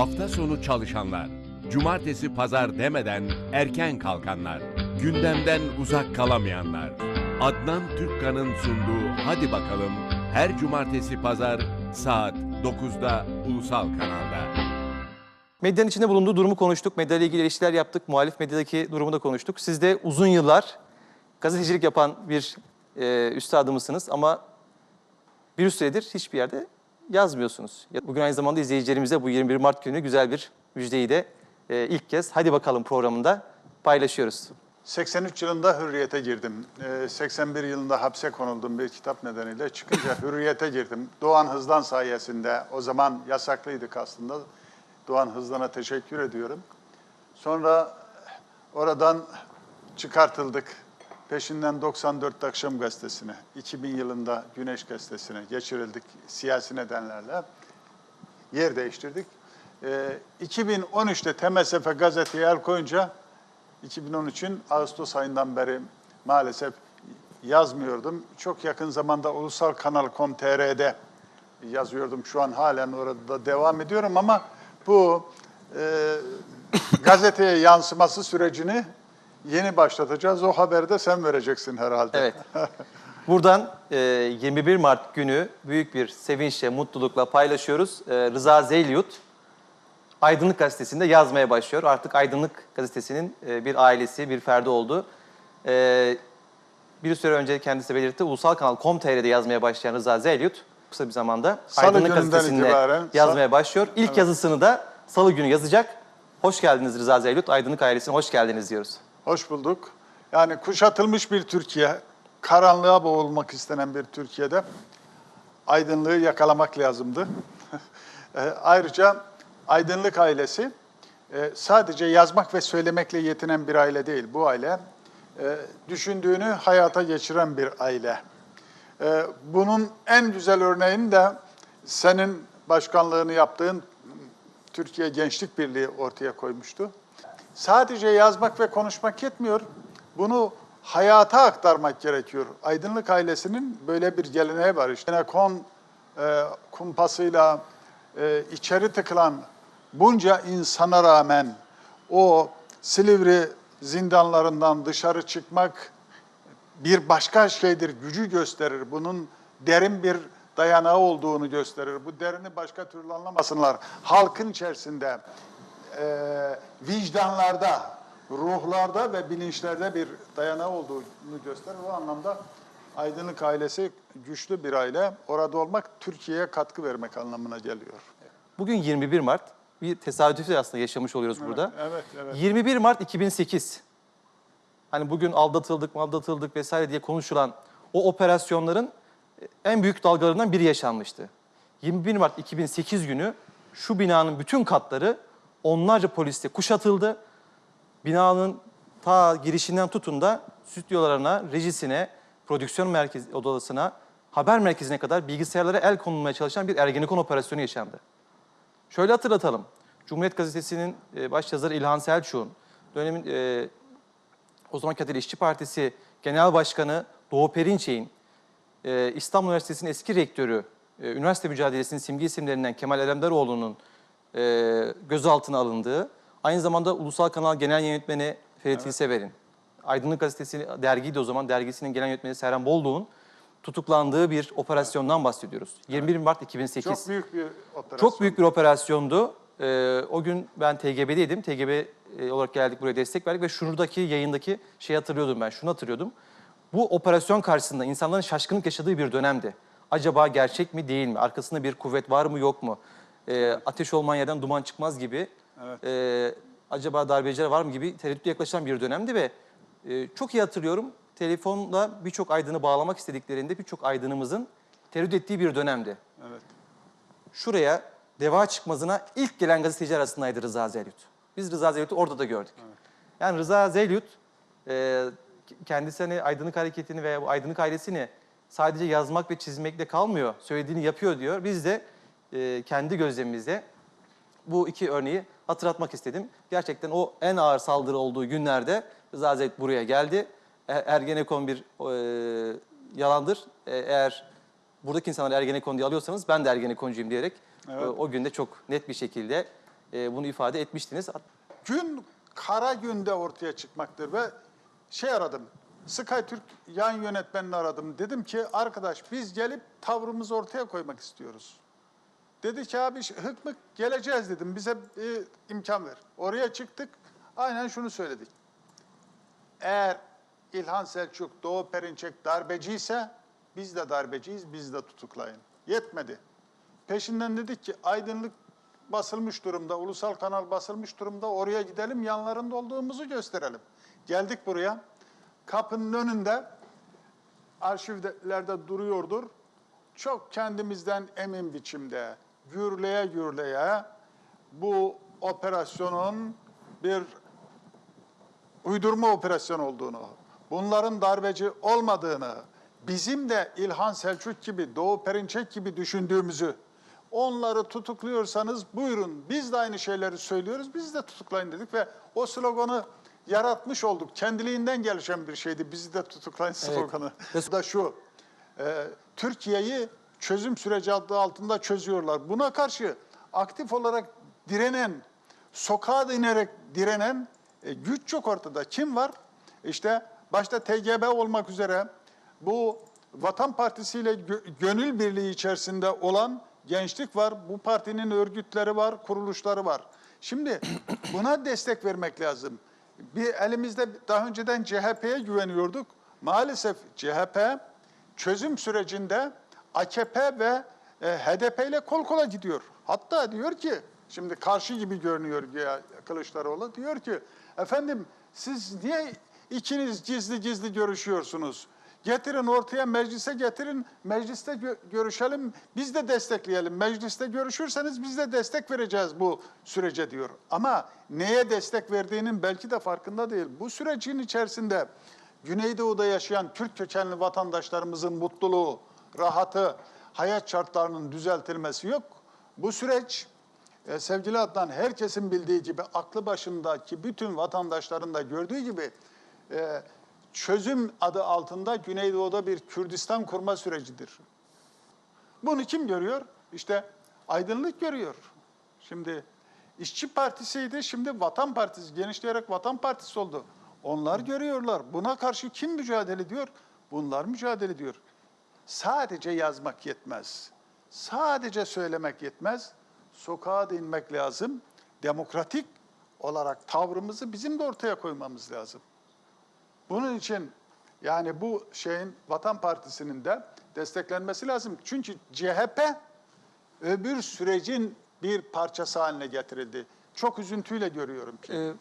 Hafta sonu çalışanlar, cumartesi pazar demeden erken kalkanlar, gündemden uzak kalamayanlar. Adnan Türkkan'ın sunduğu Hadi Bakalım her cumartesi pazar saat 9'da Ulusal Kanal'da. Medyanın içinde bulunduğu durumu konuştuk. Medya ile ilgili ilişkiler yaptık. Muhalif medyadaki durumu da konuştuk. Siz de uzun yıllar gazetecilik yapan bir e, üstadımısınız ama bir süredir hiçbir yerde yazmıyorsunuz. Bugün aynı zamanda izleyicilerimize bu 21 Mart günü güzel bir müjdeyi de e, ilk kez Hadi Bakalım programında paylaşıyoruz. 83 yılında hürriyete girdim. Ee, 81 yılında hapse konuldum bir kitap nedeniyle. Çıkınca hürriyete girdim. Doğan Hızlan sayesinde. O zaman yasaklıydık aslında. Doğan Hızlan'a teşekkür ediyorum. Sonra oradan çıkartıldık. Peşinden 94 Akşam Gazetesi'ne, 2000 yılında Güneş Gazetesi'ne geçirildik siyasi nedenlerle. Yer değiştirdik. Ee, 2013'te TMSF gazeteye el koyunca 2013'ün Ağustos ayından beri maalesef yazmıyordum. Çok yakın zamanda Ulusal Kanal.com.tr'de yazıyordum. Şu an halen orada devam ediyorum ama bu e, gazeteye yansıması sürecini yeni başlatacağız. O haberi de sen vereceksin herhalde. Evet. Buradan e, 21 Mart günü büyük bir sevinçle, mutlulukla paylaşıyoruz. E, Rıza Zeylyut Aydınlık Gazetesi'nde yazmaya başlıyor. Artık Aydınlık Gazetesi'nin e, bir ailesi, bir ferdi oldu. E, bir süre önce kendisi belirtti. Ulusal Kanal Com.tr'de yazmaya başlayan Rıza Zeylyut kısa bir zamanda Salı Aydınlık Gazetesi'nde itibaren- yazmaya başlıyor. İlk yazısını da Salı günü yazacak. Hoş geldiniz Rıza Zeylyut. Aydınlık ailesine hoş geldiniz diyoruz. Hoş bulduk. Yani kuşatılmış bir Türkiye, karanlığa boğulmak istenen bir Türkiye'de aydınlığı yakalamak lazımdı. E, Ayrıca aydınlık ailesi e, sadece yazmak ve söylemekle yetinen bir aile değil. Bu aile e, düşündüğünü hayata geçiren bir aile. E, Bunun en güzel örneğini de senin başkanlığını yaptığın Türkiye Gençlik Birliği ortaya koymuştu. Sadece yazmak ve konuşmak yetmiyor. Bunu hayata aktarmak gerekiyor. Aydınlık ailesinin böyle bir geleneği var. İşte kon e, kumpasıyla e, içeri tıkılan bunca insana rağmen o Silivri zindanlarından dışarı çıkmak bir başka şeydir, gücü gösterir. Bunun derin bir dayanağı olduğunu gösterir. Bu derini başka türlü anlamasınlar. Halkın içerisinde, vicdanlarda, ruhlarda ve bilinçlerde bir dayanağı olduğunu gösterir. O anlamda Aydınlık ailesi güçlü bir aile. Orada olmak Türkiye'ye katkı vermek anlamına geliyor. Bugün 21 Mart. Bir tesadüfi aslında yaşamış oluyoruz burada. evet, evet. 21 Mart 2008. Hani bugün aldatıldık, aldatıldık vesaire diye konuşulan o operasyonların en büyük dalgalarından biri yaşanmıştı. 21 Mart 2008 günü şu binanın bütün katları onlarca polisle kuşatıldı. Binanın ta girişinden tutun da stüdyolarına, rejisine, prodüksiyon merkez odasına, haber merkezine kadar bilgisayarlara el konulmaya çalışan bir Ergenekon operasyonu yaşandı. Şöyle hatırlatalım. Cumhuriyet Gazetesi'nin e, başyazarı İlhan Selçuk'un, dönemin e, o zaman Kadir İşçi Partisi Genel Başkanı Doğu Perinçek'in, e, İstanbul Üniversitesi'nin eski rektörü, e, üniversite mücadelesinin simge isimlerinden Kemal Alemdaroğlu'nun e, gözaltına alındığı, aynı zamanda Ulusal Kanal Genel Yönetmeni Ferit İlsever'in, Aydınlık Gazetesi dergiydi o zaman, dergisinin genel yönetmeni Serhan Bolduğ'un tutuklandığı bir operasyondan bahsediyoruz. 21 Mart 2008. Çok büyük bir operasyon. Çok büyük bir operasyondu. Ee, o gün ben TGB'deydim. TGB e, olarak geldik buraya destek verdik ve şuradaki yayındaki şey hatırlıyordum ben. Şunu hatırlıyordum. Bu operasyon karşısında insanların şaşkınlık yaşadığı bir dönemdi. Acaba gerçek mi değil mi? Arkasında bir kuvvet var mı yok mu? Ee, ateş olmayan yerden duman çıkmaz gibi. Ee, acaba darbeciler var mı gibi tereddütle yaklaşan bir dönemdi ve e, çok iyi hatırlıyorum. Telefonla birçok aydını bağlamak istediklerinde birçok aydınımızın tereddüt ettiği bir dönemdi Evet. şuraya Deva Çıkmazı'na ilk gelen gazeteci arasındaydı Rıza Zelyut. Biz Rıza Zelyut'u orada da gördük. Yani Rıza Zelyut e, kendisi hani aydınlık hareketini veya bu aydınlık ailesini sadece yazmak ve çizmekle kalmıyor. Söylediğini yapıyor diyor. Biz de e, kendi gözlemimizde bu iki örneği hatırlatmak istedim. Gerçekten o en ağır saldırı olduğu günlerde Rıza Zelyut buraya geldi. E- Ergenekon bir e, yalandır. E, eğer buradaki insanlar Ergenekon diye alıyorsanız ben de Ergenekoncuyum diyerek Evet. e, o günde çok net bir şekilde e, bunu ifade etmiştiniz. Gün kara günde ortaya çıkmaktır ve şey aradım. Skytürk yan yönetmenini aradım. Dedim ki arkadaş biz gelip tavrımızı ortaya koymak istiyoruz. Dedi ki abi hıkmık geleceğiz dedim. Bize bir imkan ver. Oraya çıktık. Aynen şunu söyledik. Eğer İlhan Selçuk, Doğu Perinçek darbeciyse biz de darbeciyiz, biz de tutuklayın. Yetmedi. Peşinden dedik ki aydınlık basılmış durumda, ulusal kanal basılmış durumda. Oraya gidelim, yanlarında olduğumuzu gösterelim. Geldik buraya. Kapının önünde arşivlerde duruyordur. Çok kendimizden emin biçimde gürleye gürleye bu operasyonun bir uydurma operasyon olduğunu, bunların darbeci olmadığını, bizim de İlhan Selçuk gibi, Doğu Perinçek gibi düşündüğümüzü, onları tutukluyorsanız buyurun biz de aynı şeyleri söylüyoruz, biz de tutuklayın dedik ve o sloganı yaratmış olduk. Kendiliğinden gelişen bir şeydi bizi de tutuklayın sloganı. Bu da şu, e, Türkiye'yi çözüm süreci adı altında çözüyorlar. Buna karşı aktif olarak direnen, sokağa inerek direnen e, güç çok ortada. Kim var? İşte başta TGB olmak üzere bu Vatan Partisi ile gö- gönül birliği içerisinde olan gençlik var. Bu partinin örgütleri var, kuruluşları var. Şimdi buna destek vermek lazım. Bir elimizde daha önceden CHP'ye güveniyorduk. Maalesef CHP çözüm sürecinde AKP ve e, HDP ile kol kola gidiyor. Hatta diyor ki, şimdi karşı gibi görünüyor Kılıçdaroğlu, diyor ki, efendim siz niye ikiniz gizli gizli görüşüyorsunuz? Getirin ortaya meclise getirin, mecliste gö- görüşelim, biz de destekleyelim. Mecliste görüşürseniz biz de destek vereceğiz bu sürece diyor. Ama neye destek verdiğinin belki de farkında değil. Bu sürecin içerisinde Güneydoğu'da yaşayan Türk kökenli vatandaşlarımızın mutluluğu, rahatı, hayat şartlarının düzeltilmesi yok. Bu süreç e, sevgili Adnan herkesin bildiği gibi aklı başındaki bütün vatandaşların da gördüğü gibi e, çözüm adı altında Güneydoğu'da bir Kürdistan kurma sürecidir. Bunu kim görüyor? İşte aydınlık görüyor. Şimdi İşçi Partisi'ydi, şimdi Vatan Partisi, genişleyerek Vatan Partisi oldu. Onlar görüyorlar. Buna karşı kim mücadele ediyor? Bunlar mücadele ediyor. Sadece yazmak yetmez. Sadece söylemek yetmez. Sokağa da inmek lazım. Demokratik olarak tavrımızı bizim de ortaya koymamız lazım. Bunun için yani bu şeyin Vatan Partisi'nin de desteklenmesi lazım. Çünkü CHP öbür sürecin bir parçası haline getirildi. Çok üzüntüyle görüyorum ki. E,